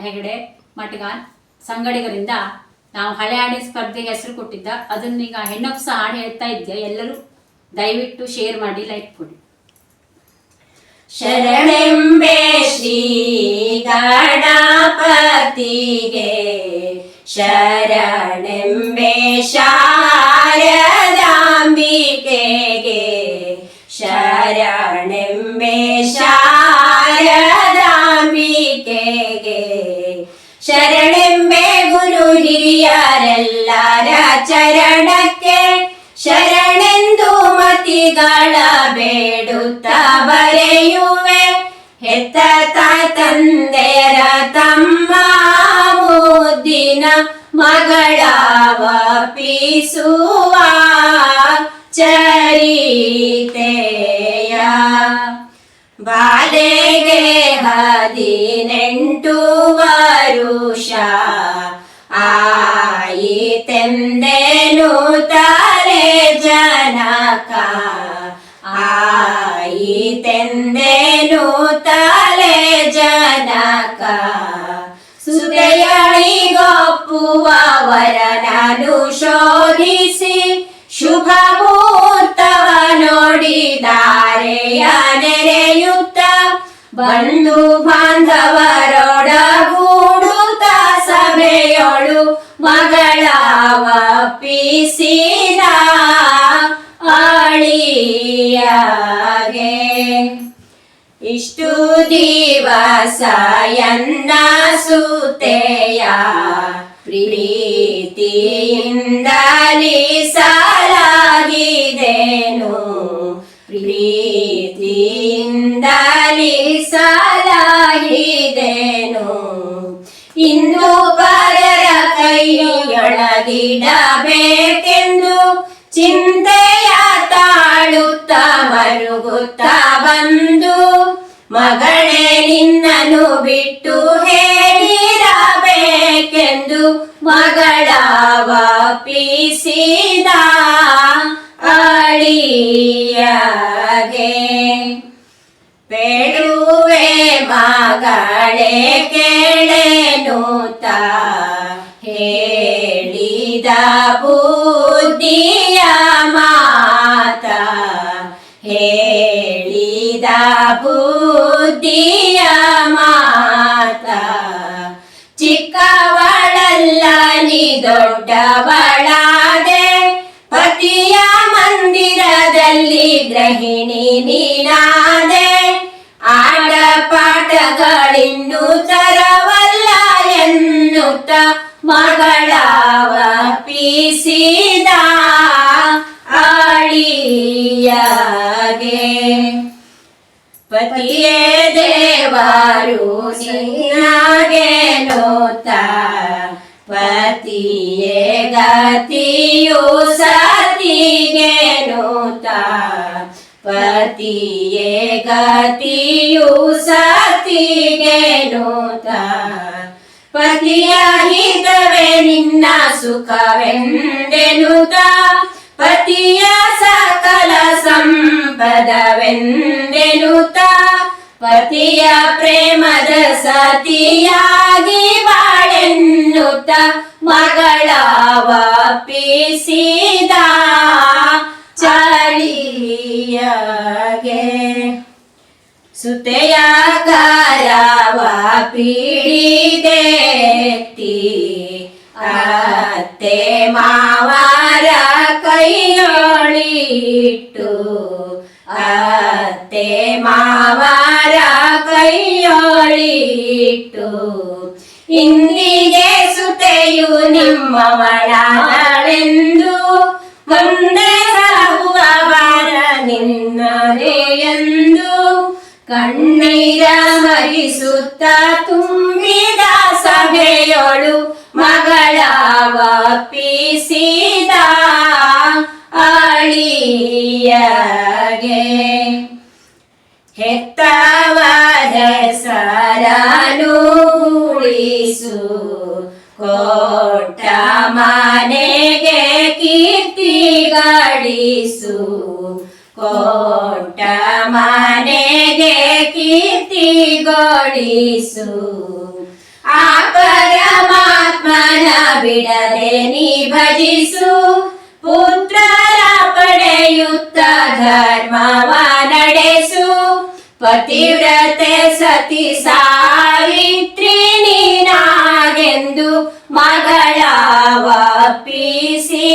ಹೆಗಡೆ ಮಟ್ಗಾನ್ ಸಂಗಡಿಗರಿಂದ ನಾವು ಹಳೆ ಹಾಡಿನ ಸ್ಪರ್ಧೆಗೆ ಹೆಸರು ಕೊಟ್ಟಿದ್ದ. ಅದನ್ನ ಈಗ ಸಹ ಹಾಡು ಹೇಳ್ತಾ ಇದ್ದೆ ಎಲ್ಲರೂ ದಯವಿಟ್ಟು ಶೇರ್ ಮಾಡಿ ಲೈಕ್ ಕೊಡಿ. ಶರಣೆಂಬೆ ಶ್ರೀ ಗಣಪತಿಗೆ, ಶರಣೆಂಬೆ ಶಾರದಾಂಬಿಕೆಗೆ ಶರಣೆಂಬೆ ಗುರು ಹಿರಿಯರೆಲ್ಲರ ಚರಣಕ್ಕೆ ಶರಣೆಂದು ಮತಿಗಳ ಬೇಡುತ್ತ ಬರೆಯುವೆ. ಹೆತ್ತ ತಂದೆಯರ ತಮ್ಮ ಮುದ್ದಿನ ಮಗಳವ ಪೀಸುವ ಚರಿತೆಯ ಬಾಲೆಗೆ ಹದಿನೆಂಟು ವರುಷ. ಆಯಿತೆಂದೆನು ತಾರೆ ಜನಕ. ಆಯಿತೆಂದೆನು ತಾರೆ ಜನಕ. ಸುದಯಳಿಗೊಪ್ಪುವ ವರನನು ಶೋಧಿಸಿ ಶುಭ ನೋಡಿದಾರೆಯ ನೆರೆಯುತ್ತ ಬಂಧು ಬಾಂಧವರೊಡಗೂಡುತ್ತ ಸಭೆಯೊಳು ಮಗಳವ ಪೀಸಿದ ಆಳಿಯಾಗೆ. ಇಷ್ಟು ದಿವಸ ಎನ್ನ ಸುತೆಯ ಪ್ರೀತಿಯಿಂದಲಿ ಸಲಾಗಿದೆನು ಸಲಾಗಿದೆನು. ಇನ್ನು ಪರರ ಕೈಯೊಳಗಿಡಬೇಕೆಂದು ಚಿಂತೆಯ ತಾಳುತ್ತ ಮರುಗುತ್ತ ಬಂದು, ಮಗಳೇ ನಿನ್ನನು ಬಿಟ್ಟು ಹೇಳಿರಬೇಕೆಂದು ಮಗಳವ ಪೀಸಿದ ಅಳಿಯಗೆ. ಬೇಡುವೆ ಮಗಳೇ ಕೇಳೆನುತ ಹೇಳಿದ ಬುದ್ಧಿಯ ಮಾತ. ಹೇಳಿದ ಬುದ್ಧಿಯ ಮಾತ. ಚಿಕ್ಕವಳಲ್ಲ, ನೀ ದೊಡ್ಡವಳಾದೆ. ಪತಿಯ ಮಂದಿರದಲ್ಲಿ ಗೃಹಿಣಿ ನೀನಾದೆ ಪಾಠಗಳಿನ್ನು ತರವಲ್ಲ ಎನ್ನುತ್ತ ಮಗಳವ ಪೀಸಿದ ಆಳಿಯಗೆ. ಪತಿಯೇ ದೇವರು ನಿನ್ನಾಗೆ ನೋತ ಪತಿಯೇ ಗತಿಯು ಸತಿಗೆ ನೋತ ಪತಿಯೇ ಗತಿಯು ಸತಿಗೆ ನೋತ. ಪತಿಯ ಹಿತವೇ ನಿನ್ನ ಸುಖವೆಂದೆನುತ. ಪತಿಯ ಸಕಲ ಸಂಪದವೆಂದೆನುತ. ಪತಿಯ ಪ್ರೇಮದ ಸತಿಯಾಗಿ ಬಾಳೆನ್ನುತ್ತ. ಮಗಳ ಪೀಸಿದ ಚಳಿಯಗೆ ಸುತೆಯ ಕಾರವ ಪೀಡಿದೆತ್ತಿ ಅತ್ತೆ ಮಾವರ ಕೈಯೊಳಿಟ್ಟು ಅತ್ತೆ ಮಾವರ ಕೈಯೊಳಿಟ್ಟು ಇಂದಿಗೆ ಸುತೆಯು ನಿಮ್ಮವಳಾಳೆಂದು ಒಂದೇ ಕಣ್ಣೀರ ಹರಿಸುತ್ತ ತುಂಬಿದ ಸಭೆಯೊಳು ಮಗಳ ಪೀಸಿದ ಅಳಿಯಗೆ. ಹೆತ್ತವರ ಸರಲು ಉಳಿಸು ಕೋಟ ಮನೆಗೆ ಕೀರ್ತಿ ಗಳಿಸು ಕೋಟ ಮನೆಗೆ ಕೀರ್ತಿ ಗಳಿಸು ಆ ಪರಮಾತ್ಮನ ಬಿಡದೆ ನೀ ಭಜಿಸು ಪುತ್ರರ ಪಡೆಯುತ್ತ ಧರ್ಮವ ನಡೆಸು. ಪತಿವ್ರತೆ ಸತಿ ಸಾವಿತ್ರಿ ನೀನಾಗೆಂದು ಮಗಳ ಒಪ್ಪಿಸಿ